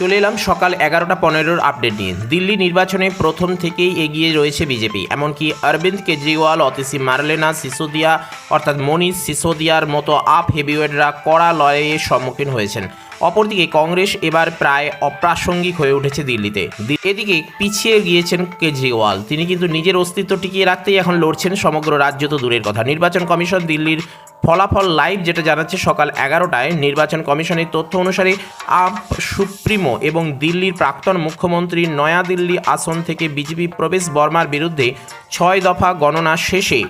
চলে এলাম সকাল এগারোটা পনেরোর আপডেট নিয়ে। দিল্লি নির্বাচনে প্রথম থেকেই এগিয়ে রয়েছে বিজেপি, এমনকি অরবিন্দ কেজরিওয়াল অতিসি মার্লেনা সিসোদিয়া, অর্থাৎ মনীষ সিসোদিয়ার মতো আপ হেভিওয়েটরা কড়া লড়াইয়ের সম্মুখীন হয়েছেন। অপরদিকে কংগ্রেস এবার প্রায় অপ্রাসঙ্গিক হয়ে উঠেছে দিল্লিতে। এদিকে পিছিয়ে গিয়েছেন কেজরিওয়াল। তিনি কিন্তু নিজের অস্তিত্ব টিকিয়ে রাখতেই এখন লড়ছেন সমগ্র রাজ্য তো দূরের কথা। নির্বাচন কমিশন দিল্লির ফলাফল লাইভ যেটা জানাচ্ছে সকাল এগারোটায় নির্বাচন কমিশনের তথ্য অনুসারে আপ সুপ্রিমো এবং দিল্লির প্রাক্তন মুখ্যমন্ত্রী নয়াদিল্লি আসন থেকে বিজেপি প্রবেশ বর্মার বিরুদ্ধে ছয় দফা গণনা শেষে।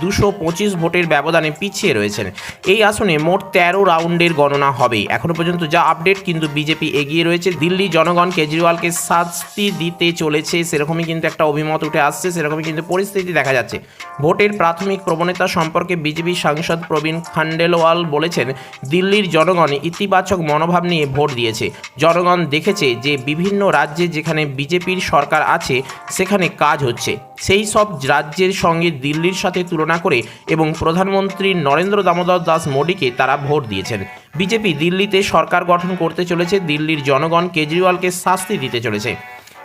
দুশো পঁচিশ ভোটের ব্যবধানে পিছিয়ে রয়েছেন। এই আসনে মোট তেরো রাউন্ডের গণনা হবে। এখনও পর্যন্ত যা আপডেট, কিন্তু বিজেপি এগিয়ে রয়েছে। দিল্লি জনগণ কেজরিওয়ালকে শাস্তি দিতে চলেছে, সেরকমই কিন্তু একটা অভিমত উঠে আসছে, সেরকমই কিন্তু পরিস্থিতি দেখা যাচ্ছে। ভোটের প্রাথমিক প্রবণতা সম্পর্কে বিজেপি সাংসদ প্রবীণ খান্ডেলওয়াল বলেছেন, দিল্লির জনগণ ইতিবাচক মনোভাব নিয়ে ভোট দিয়েছে। জনগণ দেখেছে যে বিভিন্ন রাজ্যে যেখানে বিজেপির সরকার আছে, সেখানে কাজ হচ্ছে। সেই সব রাজ্যের সঙ্গে দিল্লির সাথে তুলনা করে এবং প্রধানমন্ত্রী নরেন্দ্র দামোদর দাস মোদীকে তারা ভোট দিয়েছেন। বিজেপি দিল্লিতে সরকার গঠন করতে চলেছে, দিল্লির জনগণ কেজরিওয়ালকে শাস্তি দিতে চলেছে।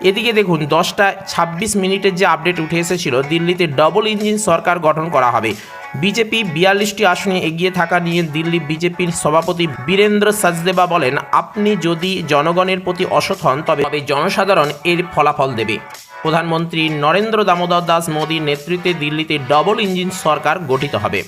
এদিকে দেখুন, দশটা ছাব্বিশ মিনিটের যে আপডেট উঠে এসেছিল, দিল্লিতে ডবল ইঞ্জিন সরকার গঠন করা হবে। বিজেপি বিয়াল্লিশটি আসনে এগিয়ে থাকা নিয়ে দিল্লি বিজেপির সভাপতি বীরেন্দ্র সাজদেবা বলেন, আপনি যদি জনগণের প্রতি অসৎ হন, তবে জনসাধারণ এর ফলাফল দেবে। প্রধানমন্ত্রী নরেন্দ্র দামোদর দাস মোদীর নেতৃত্বে দিল্লিতে ডবল ইঞ্জিন সরকার গঠিত হবে।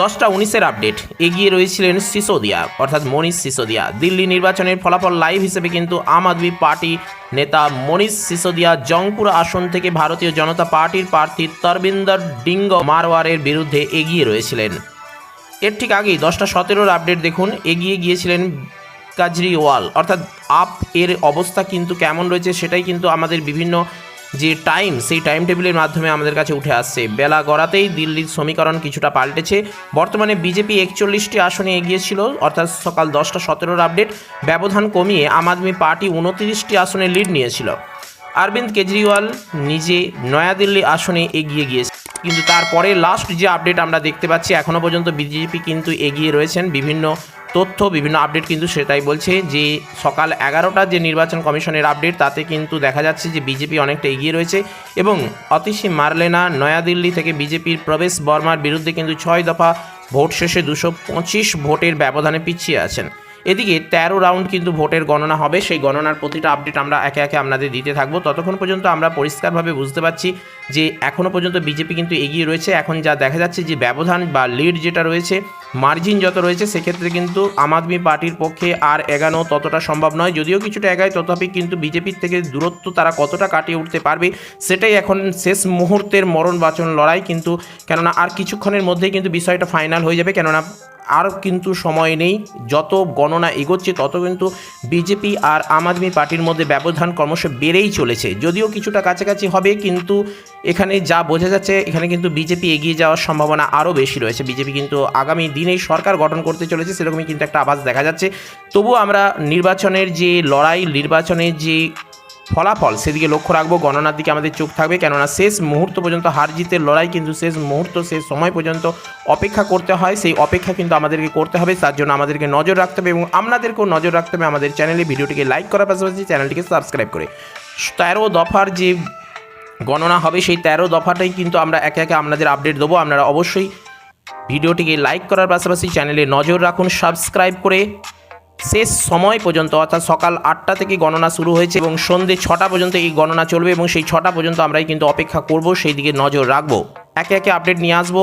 দশটা উনিশের আপডেট এগিয়ে রয়েছিলেন সিসোদিয়া, অর্থাৎ মনীষ সিসোদিয়া। দিল্লি নির্বাচনের ফলাফল লাইভ হিসেবে কিন্তু আম আদমি পার্টি নেতা মনীষ সিসোদিয়া জংপুর আসন থেকে ভারতীয় জনতা পার্টির প্রার্থী তরবিন্দর ডিঙ্গ মারওয়ারের বিরুদ্ধে এগিয়ে রয়েছিলেন। এর ঠিক আগেই দশটা সতেরোর আপডেট দেখুন। এগিয়ে গিয়েছিলেন কাজরিওয়াল। অর্থাৎ আপ এর অবস্থা কিন্তু কেমন রয়েছে সেটাই কিন্তু আমাদের বিভিন্ন যে টাইম সেই টাইম টেবিলের মাধ্যমে আমাদের কাছে উঠে আসছে। বেলা গড়াতেই দিল্লির সমীকরণ কিছুটা পাল্টেছে। বর্তমানে বিজেপি একচল্লিশটি আসনে এগিয়েছিল অর্থাৎ সকাল দশটা সতেরোর আপডেট ব্যবধান কমিয়ে আম আদমি পার্টি উনত্রিশটি আসনে লিড নিয়েছিল। অরবিন্দ কেজরিওয়াল নিজে নয়াদিল্লি আসনে এগিয়ে গিয়েছে। কিন্তু তারপরে লাস্ট যে আপডেট আমরা দেখতে পাচ্ছি এখনও পর্যন্ত বিজেপি কিন্তু এগিয়ে রয়েছেন। বিভিন্ন তথ্য, বিভিন্ন আপডেট কিন্তু সেটাই বলছে যে সকাল এগারোটার যে নির্বাচন কমিশনের আপডেট তাতে কিন্তু দেখা যাচ্ছে যে বিজেপি অনেকটা এগিয়ে রয়েছে এবং অতিশী মারলেনা নয়াদিল্লি থেকে বিজেপির প্রবেশ বর্মার বিরুদ্ধে কিন্তু ছয় দফা ভোট শেষে দুশো পঁচিশ ভোটের ব্যবধানে পিছিয়ে আছেন। এদিকে তেরো রাউন্ড কিন্তু ভোটের গণনা হবে। সেই গণনার প্রতিটা আপডেট আমরা একে একে আপনাদের দিতে থাকব। ততক্ষণ পর্যন্ত আমরা পরিষ্কারভাবে বুঝতে পারছি যে এখনও পর্যন্ত বিজেপি কিন্তু এগিয়ে রয়েছে। এখন যা দেখা যাচ্ছে যে ব্যবধান বা লিড যেটা রয়েছে মার্জিন যত রয়েছে, সেক্ষেত্রে কিন্তু আম আদমি পার্টির পক্ষে আর এগানো ততটা সম্ভব নয়। যদিও কিছুটা এগায়, তথাপি কিন্তু বিজেপির থেকে দূরত্ব তারা কতটা কাটিয়ে উঠতে পারবে, সেটাই এখন শেষ মুহূর্তের মরণ বাচন লড়াই। কিন্তু কেননা আর কিছুক্ষণের মধ্যেই কিন্তু বিষয়টা ফাইনাল হয়ে যাবে। কেননা আর কিন্তু সময় নেই। যত গণনা এগোচ্ছে, তত কিন্তু বিজেপি আর আম আদমি পার্টির মধ্যে ব্যবধান ক্রমশ বেড়েই চলেছে। যদিও কিছুটা কাছাকাছি হবে, কিন্তু এখানে যা বোঝা যাচ্ছে, এখানে কিন্তু বিজেপি এগিয়ে যাওয়ার সম্ভাবনা আরও বেশি রয়েছে। বিজেপি কিন্তু আগামী দিনেই সরকার গঠন করতে চলেছে, সেরকমই কিন্তু একটা আভাস দেখা যাচ্ছে। তবুও আমরা নির্বাচনের যে লড়াই, নির্বাচনের যে ফলাফল। সেদিকে লক্ষ্য রাখব, গণনার দিকে আমাদের চোখ থাকবে। কেননা শেষ মুহূর্ত পর্যন্ত হার জিতের লড়াই কিন্তু শেষ মুহূর্ত, শেষ সময় পর্যন্ত অপেক্ষা করতে হয়। সেই অপেক্ষা কিন্তু আমাদেরকে করতে হবে, তার জন্য আমাদেরকে নজর রাখতে হবে এবং আপনাদেরকেও নজর রাখতে হবে আমাদের চ্যানেলে। ভিডিওটিকে লাইক করার পাশাপাশি চ্যানেলটিকে সাবস্ক্রাইব করে। তেরো দফার যে গণনা হবে, সেই তেরো দফাটাই কিন্তু আমরা একে একে আপনাদের আপডেট দেবো। আপনারা অবশ্যই ভিডিওটিকে লাইক করার পাশাপাশি চ্যানেলে নজর রাখুন, সাবস্ক্রাইব করে শেষ সময় পর্যন্ত, অর্থাৎ সকাল আটটা থেকে গণনা শুরু হয়েছে এবং সন্ধ্যে ছটা পর্যন্ত এই গণনা চলবে এবং সেই ছটা পর্যন্ত আমরাই কিন্তু অপেক্ষা করব, সেই দিকে নজর রাখব। একে একে আপডেট নিয়ে আসব।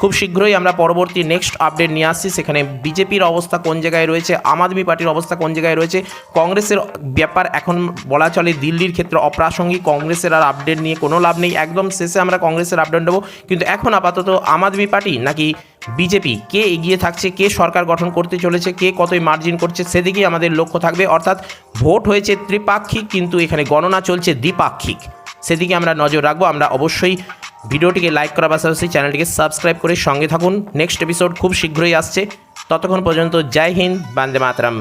খুব শীঘ্রই আমরা পরবর্তী নেক্সট আপডেট নিয়ে আসছি, সেখানে বিজেপির অবস্থা কোন জায়গায় রয়েছে, আম আদমি পার্টির অবস্থা কোন জায়গায় রয়েছে, কংগ্রেসের ব্যাপার এখন বলা চলে দিল্লির ক্ষেত্রে অপ্রাসঙ্গিক, কংগ্রেসের আর আপডেট নিয়ে কোনো লাভ নেই। একদম শেষে আমরা কংগ্রেসের আপডেট দেবো কিন্তু এখন আপাতত আম আদমি পার্টি নাকি বিজেপি, কে এগিয়ে থাকছে, কে সরকার গঠন করতে চলেছে, কে কতই মার্জিন করছে, সেদিকেই আমাদের লক্ষ্য থাকবে। অর্থাৎ ভোট হয়েছে ত্রিপাক্ষিক, কিন্তু এখানে গণনা চলছে দ্বিপাক্ষিক। সেদিকে আমরা নজর রাখব। আমরা অবশ্যই ভিডিওটিকে লাইক করার পাশাপাশি চ্যানেলটিকে সাবস্ক্রাইব করে সঙ্গে থাকুন। নেক্সট এপিসোড খুব শীঘ্রই আসছে। ততক্ষণ পর্যন্ত জয় হিন্দ, বান্দে মাতরম।